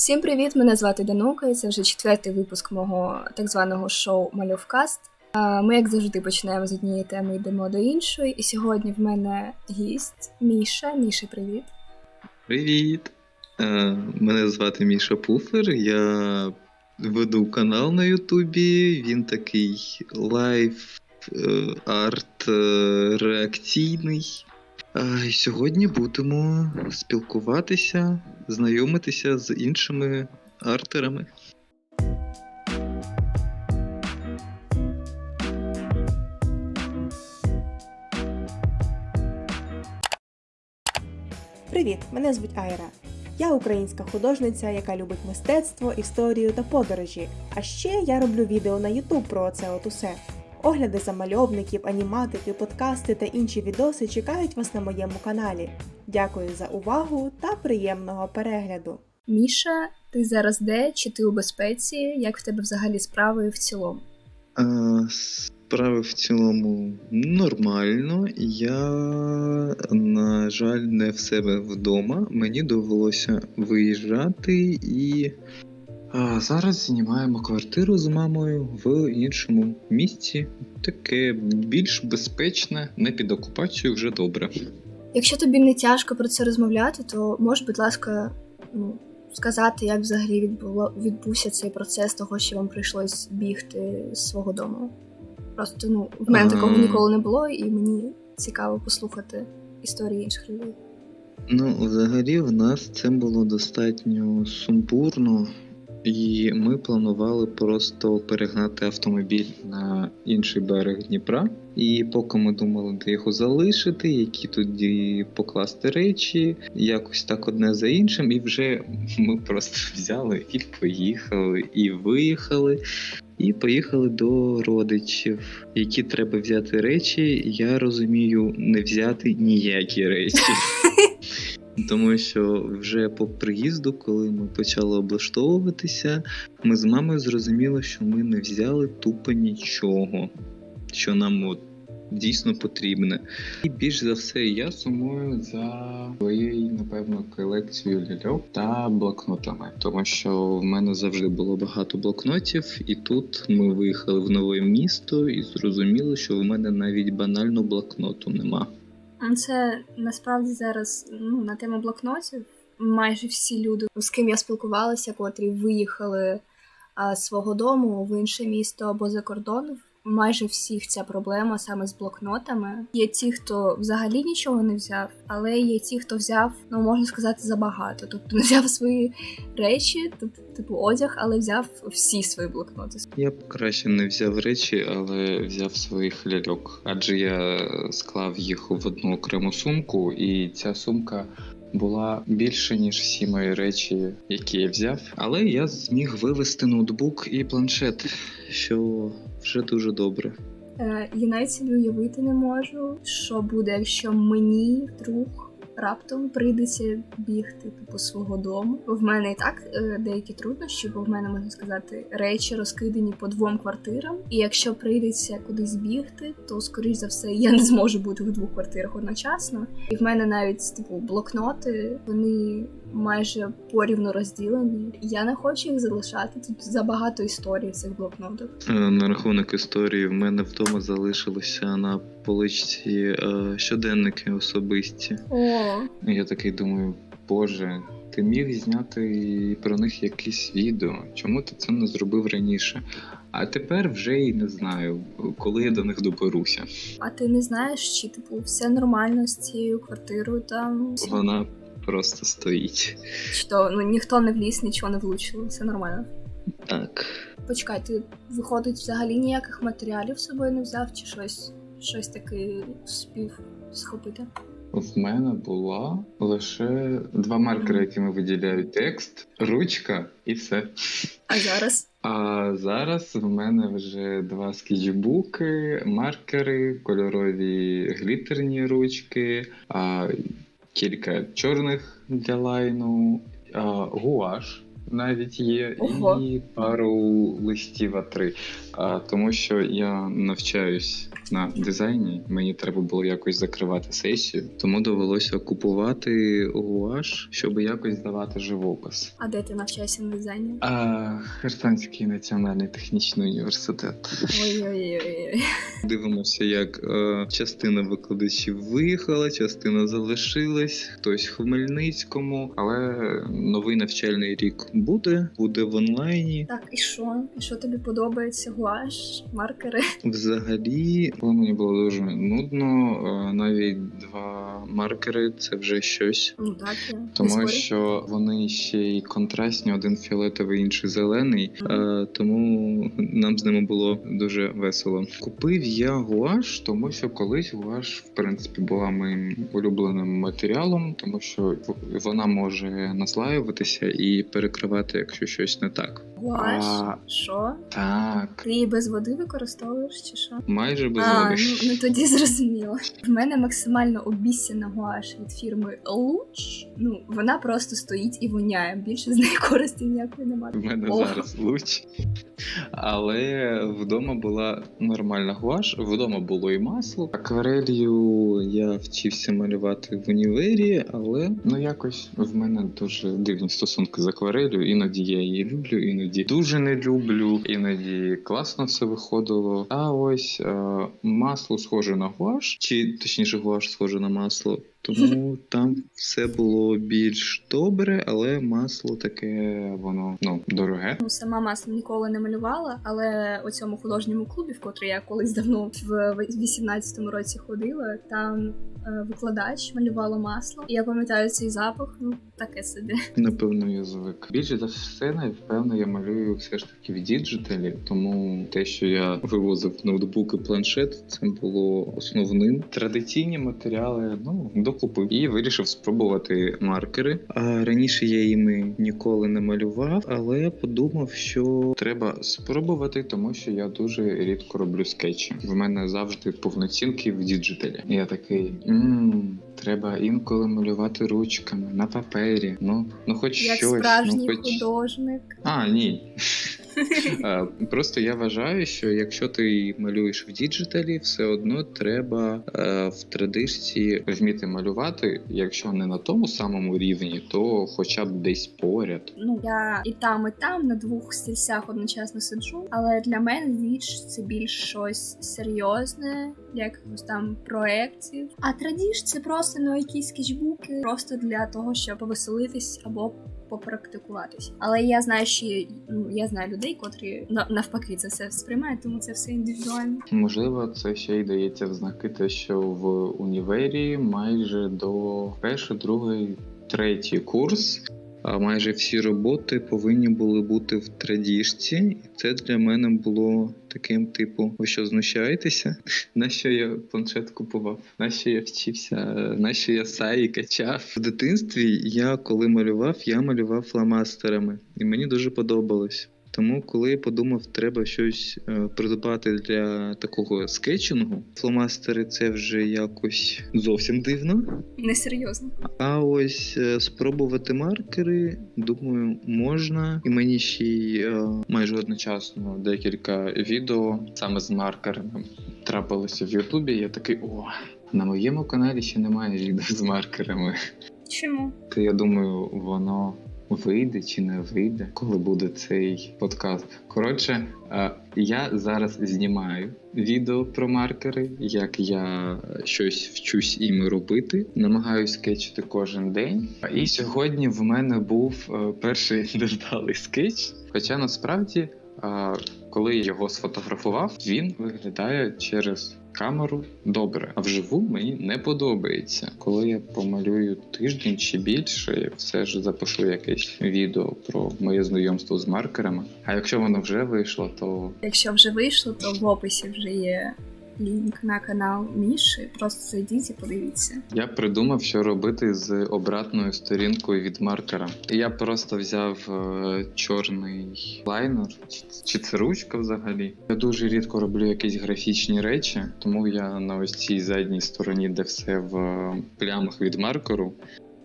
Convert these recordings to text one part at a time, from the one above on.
Всім привіт! Мене звати Данука, і це вже четвертий випуск мого так званого шоу Мальовкаст. Ми, як завжди, починаємо з однієї теми, йдемо до іншої. І сьогодні в мене гість Міша. Міша, привіт. Привіт! Мене звати Міша Пуфер. Я веду канал на Ютубі. Він такий лайф е, арт е, реакційний. І Сьогодні будемо спілкуватися, знайомитися з іншими артерами. Привіт, мене звуть Айра. Я українська художниця, яка любить мистецтво, історію та подорожі. А ще я роблю відео на YouTube про це от усе. Огляди замальовників, аніматики, подкасти та інші відоси чекають вас на моєму каналі. Дякую за увагу та приємного перегляду. Міша, ти зараз де? Чи ти у безпеці? Як в тебе взагалі справи в цілому? Е, Справи в цілому нормально. Я, на жаль, не в себе вдома. Мені довелося виїжджати і а, зараз знімаємо квартиру з мамою в іншому місці. Таке більш безпечне, не під окупацією вже добре. Якщо тобі не тяжко про це розмовляти, то можеш, будь ласка, ну, сказати, як взагалі відбуло, відбувся цей процес того, що вам прийшлось бігти з свого дому. Просто ну, в мене такого Ем. ніколи не було, і мені цікаво послухати історії інших людей. Ну, взагалі, в нас це було достатньо сумбурно, і ми планували просто перегнати автомобіль на інший берег Дніпра. І поки ми думали, де його залишити, які тоді покласти речі, якось так одне за іншим, і вже ми просто взяли і поїхали, і виїхали. І поїхали до родичів, які треба взяти речі. Я розумію, не взяти ніякі речі. Тому що вже по приїзду, коли ми почали облаштовуватися, ми з мамою зрозуміли, що ми не взяли тупо нічого, що нам от дійсно потрібне. І більш за все я сумую за своєю, напевно, колекцією ляльок та блокнотами, тому що в мене завжди було багато блокнотів, і тут ми виїхали в нове місто і зрозуміли, що в мене навіть банально блокноту нема. Це насправді зараз ну, на тему блокнотів. Майже всі люди, з ким я спілкувалася, котрі виїхали а, з свого дому в інше місто або за кордон. Майже всіх ця проблема саме з блокнотами. Є ті, хто взагалі нічого не взяв, але є ті, хто взяв, ну можна сказати, забагато. Тобто не взяв свої речі, тобто, типу одяг, але взяв всі свої блокноти. Я б краще не взяв речі, але взяв своїх ляльок, адже я склав їх в одну окрему сумку, і ця сумка була більше ніж всі мої речі, які я взяв. Але я зміг вивезти ноутбук і планшет, що вже дуже добре. Е, Я навіть собі уявити не можу, що буде, якщо мені вдруг раптом прийдеться бігти типу свого дому. В мене і так е, деякі труднощі, бо в мене можна сказати речі розкидані по двом квартирам. І якщо прийдеться кудись бігти, то скоріш за все я не зможу бути в двох квартирах одночасно. І в мене навіть типу блокноти вони майже порівну розділені. Я не хочу їх залишати. Тут забагато історій в цих блокнотах. Е, На рахунок історії, в мене вдома залишилися на поличці е, щоденники особисті. О, Я такий думаю, боже, ти міг зняти про них якесь відео. Чому ти це не зробив раніше? А тепер вже і не знаю, коли я до них доберуся. а ти не знаєш, чи типу все нормально з цією квартирою там? Вона просто стоїть. То ну ніхто не вліз, нічого не влучило, все нормально. Так. Почекай, ти виходить взагалі ніяких матеріалів з собою не взяв, чи щось, щось таке спів схопити? В мене була лише два маркери, якими виділяють текст, ручка і все. А зараз? А зараз в мене вже два скетчбуки, маркери, кольорові глітерні ручки, а, кілька чорних для лайну, а, гуаш навіть є, Ого. і пару листів А3. А, тому що я навчаюсь на дизайні. Мені треба було якось закривати сесію, тому довелося купувати гуаш, щоб якось здавати живопис. А де ти навчаєшся на дизайні? А Херсонський національний технічний університет. Ой-ой-ой. Дивимося, як е, частина викладачів виїхала, частина залишилась, хтось в Хмельницькому, але новий навчальний рік буде, буде в онлайні. Так, і що? І що тобі подобається? Гуаш, маркери? Взагалі, коли мені було дуже нудно, е, навіть два маркери це вже щось. Ну так. Тому що вони ще й контрастні, один фіолетовий, інший зелений. Е, тому нам з ними було дуже весело. Купив я гуаш, тому що колись гуаш, в принципі, була моїм улюбленим матеріалом, тому що вона може наслаюватися і перекривати, якщо щось не так. Гуаш? Що? Так, Ти її без води використовуєш чи що? майже без а, ну, ну тоді зрозуміло. В мене максимально обіцяна гуаш від фірми Луч. Ну, вона просто стоїть і воняє. Більше з неї користі ніякої немає. В мене О. зараз луч. Але вдома була нормальна гуаш, вдома було і масло. Акварелью я вчився малювати в універі, але ну якось в мене дуже дивні стосунки з акварелью. Іноді я її люблю, іноді дуже не люблю, іноді класно все виходило. А ось е, масло схоже на гуаш, чи точніше гуаш схоже на масло. Тому там все було більш добре, але масло таке воно ну дороге. Ну, сама маслом ніколи не малювала, але у цьому художньому клубі, в котрий я колись давно в 18-му році ходила, там е, викладач малювала масло. І я пам'ятаю цей запах, ну таке собі. Напевно, я звик. Більше за все, напевно, я малюю все ж таки в діджиталі, тому те, що я вивозив ноутбук і планшет, це було основним. Традиційні матеріали, ну докупив і вирішив спробувати маркери. А раніше я їми ніколи не малював, але подумав, що треба спробувати, тому що я дуже рідко роблю скетчі. В мене завжди повноцінки в діджиталі. І Я такий. «Ммм, Треба інколи малювати ручками на папері. Ну, ну хоч Як щось. справжній ну, хоч... художник. А, ні. Е, Просто я вважаю, що якщо ти малюєш в діджиталі, все одно треба е, в традиції вміти малювати, якщо не на тому самому рівні, то хоча б десь поряд. Ну я і там, і там на двох стільцях одночасно сиджу. Але для мене діч це більш щось серйозне, для якихось там проєктів. А традіж це просто ну якісь скетчбуки, просто для того, щоб повеселитись або попрактикуватись. Але я знаю, що ну, я знаю людей, котрі на- навпаки це все сприймають, тому це все індивідуально. Можливо, це ще й дається в знаки те, що в універі майже до першої, другої, третій курс. Майже всі роботи повинні були бути в традіжці, і це для мене було таким типу: ви що знущаєтеся? На що я планшет купував? На що я вчився? На що я саї качав? В дитинстві я коли малював, я малював фломастерами, і мені дуже подобалось. Тому, коли я подумав, треба щось е, придбати для такого скетчингу, фломастери це вже якось зовсім дивно. Несерйозно. А ось е, спробувати маркери, думаю, можна. І мені ще й е, майже одночасно декілька відео саме з маркерами трапилося в Ютубі. Я такий о. На моєму каналі ще немає відео з маркерами. Чому? То я думаю, воно вийде чи не вийде, коли буде цей подкаст. Коротше, е, я зараз знімаю відео про маркери, як я щось вчусь іми робити. Намагаюсь скетчити кожен день. І сьогодні в мене був е, перший невдалий скетч. Хоча насправді, е, коли я його сфотографував, він виглядає через камеру добре, а вживу мені не подобається. Коли я помалюю тиждень чи більше, все ж запишу якесь відео про моє знайомство з маркерами. А якщо воно вже вийшло, то Якщо вже вийшло, то в описі вже є лінк на канал Міші. Просто зайдіть і подивіться. я придумав, що робити з обратною сторінкою від маркера. Я просто взяв е, чорний лайнер, чи, це ручка взагалі. Я дуже рідко роблю якісь графічні речі, тому я на ось цій задній стороні, де все в е, плямах від маркеру,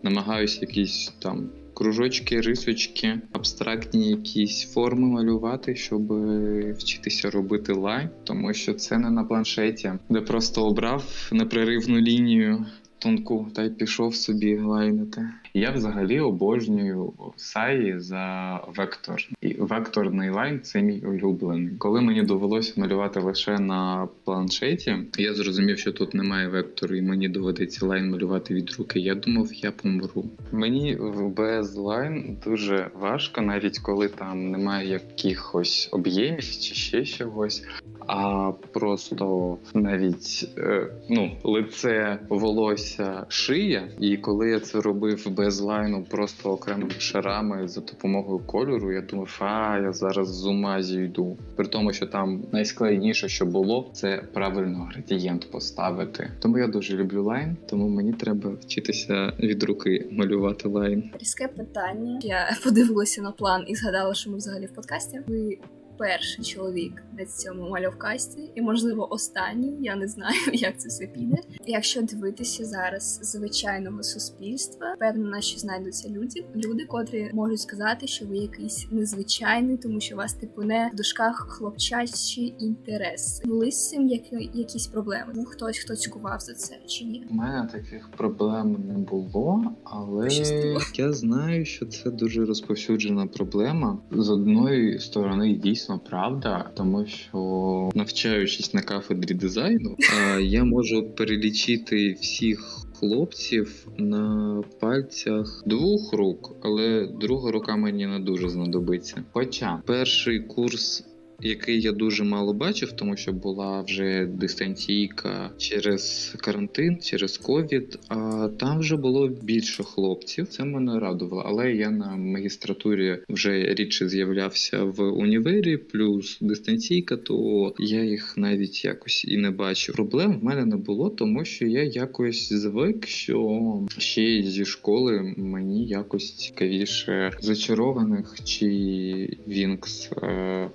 намагаюся якісь там кружочки, рисочки, абстрактні якісь форми малювати, щоб е, вчитися робити лайн, тому що це не на планшеті, де просто обрав непреривну лінію. Тонку та й пішов собі лайнити. Я взагалі обожнюю Саї за вектор. І векторний лайн це мій улюблений. Коли мені довелося малювати лише на планшеті, я зрозумів, що тут немає вектору, і мені доведеться лайн малювати від руки. Я думав, я помру. Мені в без лайн дуже важко, навіть коли там немає якихось об'ємів чи ще чогось. А просто навіть е, ну, лице, волосся, шия. І коли я це робив без лайну, просто окремими шарами за допомогою кольору, я думав, а я зараз з ума зійду. При тому, що там найскладніше, що було, це правильно градієнт поставити. Тому я дуже люблю лайн, тому мені треба вчитися від руки малювати лайн. Різке питання. Я подивилася на план і згадала, що ми взагалі в подкасті. Ви перший чоловік на цьому мальовкасті, і можливо останній. Я не знаю, як це все піде. Якщо дивитися зараз звичайного суспільства, впевнена, що знайдуться люди, люди, котрі можуть сказати, що ви якийсь незвичайний, тому що у вас типу не в дужках хлопчачі інтереси. Були з цим які, якісь проблеми? Був хтось, хто цькував за це чи ні? У мене таких проблем не було, але я знаю, що це дуже розповсюджена проблема. З одної сторони, дійсно правда, тому що навчаючись на кафедрі дизайну, я можу перелічити всіх. Хлопців на пальцях двох рук, але друга рука мені не дуже знадобиться. Хоча перший курс який я дуже мало бачив, тому що була вже дистанційка через карантин, через ковід. А там вже було більше хлопців. Це мене радувало. Але я на магістратурі вже рідше з'являвся в універі, плюс дистанційка, то я їх навіть якось і не бачив. Проблем в мене не було, тому що я якось звик, що ще зі школи мені якось цікавіше зачарованих чи Вінкс е,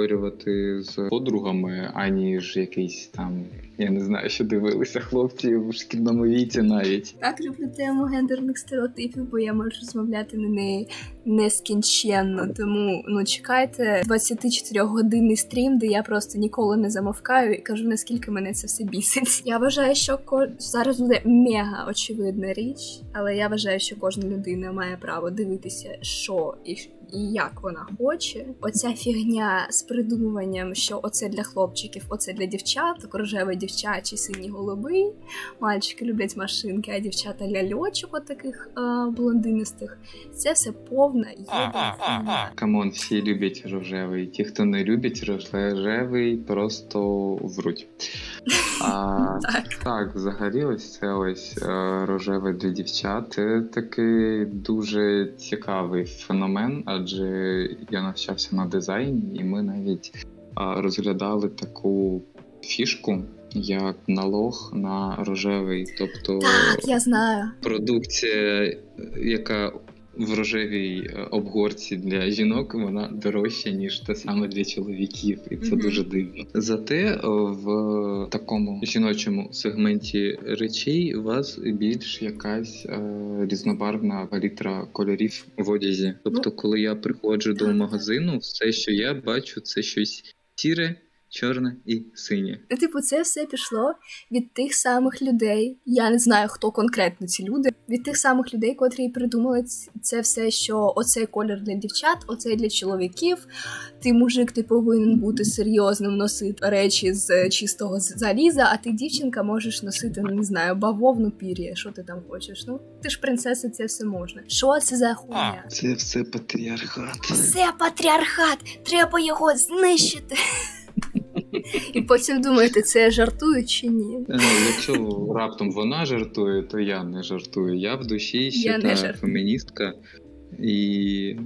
обговорювати з подругами, аніж якийсь там. Я не знаю, що дивилися хлопці в шкільному віці навіть. Так люблю тему гендерних стереотипів, бо я можу розмовляти на неї нескінченно. Тому ну чекайте 24-годинний стрім, де я просто ніколи не замовкаю і кажу, наскільки мене це все бісить. Я вважаю, що ко... зараз буде мега очевидна річ, але я вважаю, що кожна людина має право дивитися, що і і як вона хоче. Оця фігня з придумуванням, що оце для хлопчиків, оце для дівчаток, рожевий дівчачий, синій голубий. Мальчики люблять машинки, а дівчата ляльочок отаких е, блондинистих. Це все повна єдина. Камон, всі люблять рожевий. Ті, хто не любить рожевий, просто вруть. А, Так. так, взагалі, ось це ось е, рожеве для дівчат. Це такий дуже цікавий феномен, адже я навчався на дизайні, і ми навіть а, розглядали таку фішку. Як налог на рожевий, тобто Так, я знаю. продукція, яка в рожевій е, обгорці для жінок, вона дорожча, ніж те саме для чоловіків, і це дуже дивно. Зате в такому жіночому сегменті речей у вас більш якась е, різнобарвна палітра кольорів в одязі. Тобто, коли я приходжу до магазину, все, що я бачу, це щось сіре. Чорне і синє. Ну, типу, це все пішло від тих самих людей. Я не знаю, хто конкретно ці люди. Від тих самих людей, котрі придумали це все, що оцей колір для дівчат, оцей для чоловіків. Ти мужик, ти повинен бути серйозним, носити речі з чистого заліза, а ти дівчинка можеш носити, ну, не знаю, бавовну пір'я. Що ти там хочеш? Ну ти ж принцеса, це все можна. Що це за хуйня? Це все патріархат. Це патріархат, треба його знищити. І потім думаєте, це я жартую чи ні? Е, Якщо раптом вона жартує, то я не жартую. Я в душі ще Я та феміністка, і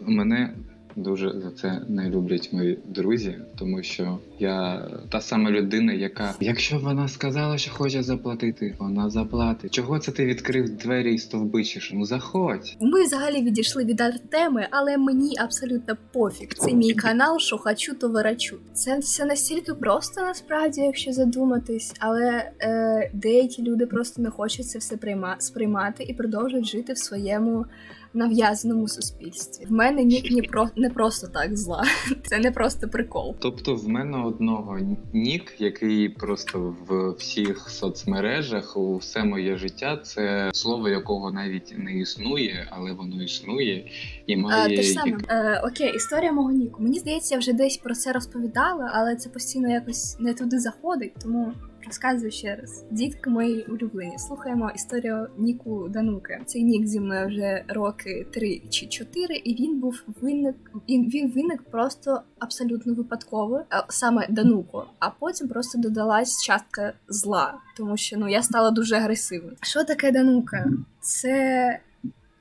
мене дуже за це не люблять мої друзі, тому що я та сама людина, яка, якщо вона сказала, що хоче заплатити, вона заплатить. Чого це ти відкрив двері і стовбичиш? Ну заходь. Ми взагалі відійшли від теми, але мені абсолютно пофіг. Це мій канал, що хочу, то вирачу. Це все настільки просто насправді, якщо задуматись, але е, деякі люди просто не хочуть це все прийма- сприймати і продовжують жити в своєму нав'язаному суспільстві. В мене нік не, про... не просто так зла. Це не просто прикол. Тобто в мене одного нік, який просто в всіх соцмережах, у все моє життя, це слово якого навіть не існує, але воно існує і має те ж саме. Е, окей, історія мого Ніку. Мені здається, я вже десь про це розповідала, але це постійно якось не туди заходить, тому розказую ще раз. Дітки мої улюблені. Слухаємо історію Ніку Дануки. Цей нік зі мною вже роки три чи чотири, і він був виник. Він, він виник просто абсолютно випадково, саме Дануко. А потім просто додалась частка зла, тому що ну я стала дуже агресивною. Що таке Данука? Це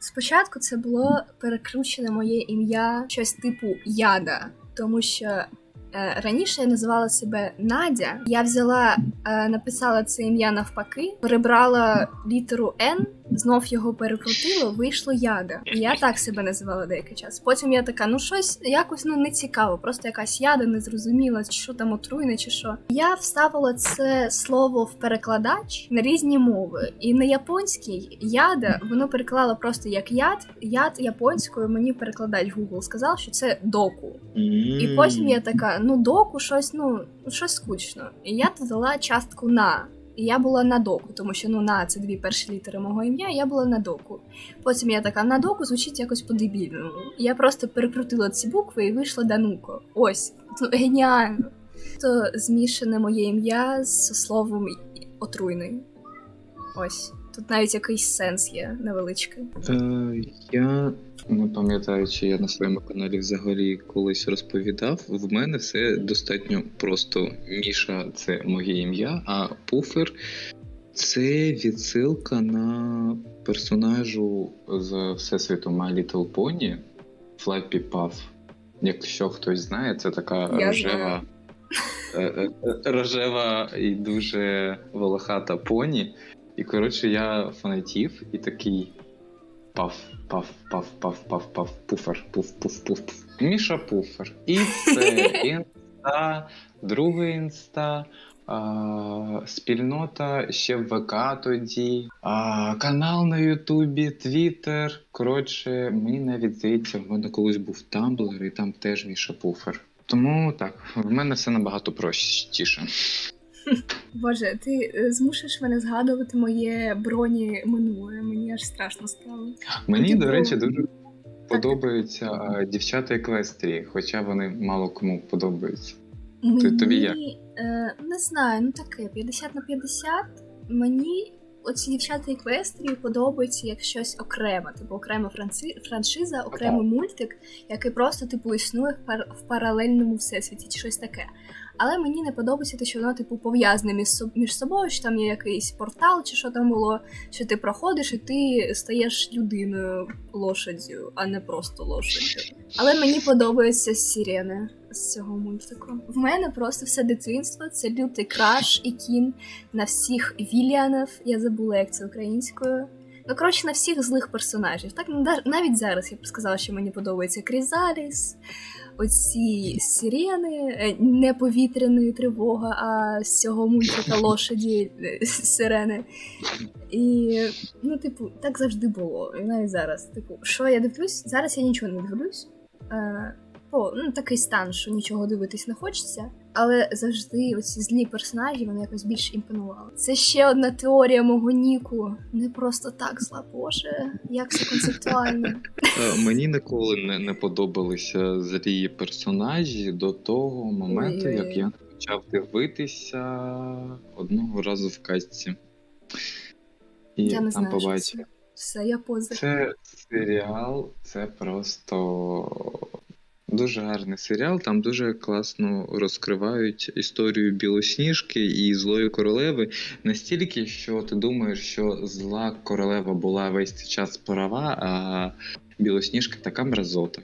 Спочатку це було перекручене моє ім'я щось типу Яда, тому що раніше я називала себе Надя. Я взяла, е, написала це ім'я навпаки, перебрала літеру Н, знов його перекрутила, вийшло Яда. І я так себе називала деякий час. Потім я така, ну щось якось ну не цікаво, просто якась яда, не зрозуміла, що там отруйне чи що. Я вставила це слово в перекладач на різні мови. І на японській яда воно переклало просто як яд. Яд японською мені перекладач Google сказав, що це доку. І потім я така: ну доку, щось, ну щось скучно. І я додала частку на. І я була на доку, тому що ну на це дві перші літери мого ім'я, я була на доку. Потім я така на доку звучить якось по-дебільному. Я просто перекрутила ці букви і вийшла Дануко. Ось, ну геніально. То змішане моє ім'я з словом отруйний. Ось. Тут навіть якийсь сенс є невеличкий. Е, я не пам'ятаю, чи я на своєму каналі взагалі колись розповідав. В мене все достатньо просто. Міша це моє ім'я, а пуфер це відсилка на персонажу з Всесвіту My Little Pony Flappy Puff. Якщо хтось знає, це така Я рожева. е, е, Рожева і дуже волохата поні. І коротше, я фанатів і такий паф, паф, паф, паф, паф, паф, пуфер, пуф, пуф, пуф, пуф. Міша пуфер. І це інста, другий інста, а, спільнота ще в ВК тоді, а, канал на Ютубі, Твіттер. Коротше, мені навіть здається, в мене колись був Тамблер, і там теж Міша пуфер. Тому так, в мене все набагато простіше. Боже, ти е, змушуєш мене згадувати моє броні минуле. Мені аж страшно стало. Мені, Типу, до речі, дуже подобаються а, дівчата еквестрії, хоча вони мало кому подобаються. Мені, тобі як? Е, не знаю, ну таке, 50 на 50. Мені оці дівчата еквестрії подобаються як щось окреме, типу окрема франци... франшиза, окремий мультик, який просто типу існує в, пар... в паралельному всесвіті чи щось таке. Але мені не подобається те, що воно типу пов'язане між, між собою, що там є якийсь портал, чи що там було, що ти проходиш і ти стаєш людиною лошаддю, а не просто лошаддю. Але мені подобаються сирени з цього мультику. В мене просто все дитинство це лютий краш і кін на всіх віліанів. Я забула, як це українською. Ну, коротше, на всіх злих персонажів. Так ну, навіть зараз я б сказала, що мені подобається Крізаліс, оці сирени, е, не повітряної тривоги, а з цього мультика лошаді е, сирени. І ну, типу, так завжди було. І навіть зараз. Типу, що я дивлюсь? Зараз я нічого не дивлюсь. Е, ну такий стан, що нічого дивитись не хочеться. Але завжди оці злі персонажі вони якось більш імпонували. Це ще одна теорія мого Ніку. Не просто так зла Боже, як це концептуально. Е, Мені ніколи не, не подобалися злі персонажі до того моменту, як я почав дивитися одного разу в казці. І Я не там знаю, побачив. Все, я поза. Це серіал, це просто дуже гарний серіал. Там дуже класно розкривають історію Білосніжки і злої королеви. Настільки, що ти думаєш, що зла королева була весь цей час права, а Білосніжка така мразота.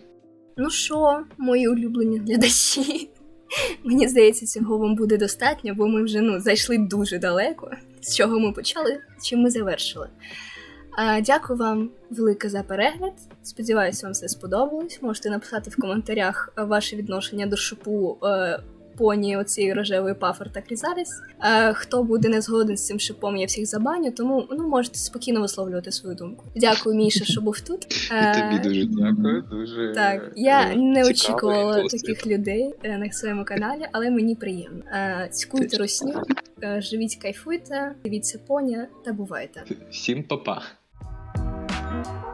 Ну що, мої улюблені глядачі? Мені здається, цього вам буде достатньо, бо ми вже ну, зайшли дуже далеко. З чого ми почали, чим ми завершили. А, дякую вам велике за перегляд. Сподіваюся, вам все сподобалось. Можете написати в коментарях е, ваше відношення до шипу е, поні оцієї рожевої пафор та крізаліс. Е, хто буде не згоден з цим шипом, я всіх забаню, тому ну можете спокійно висловлювати свою думку. Дякую, Міша, що був тут. І Е, тобі дуже дякую. Дуже Так, я е, не очікувала досвід. таких людей е, на своєму каналі, але мені приємно. Е, Цькуйте е, живіть, кайфуйте, дивіться поня та бувайте. Всім па-па. thank you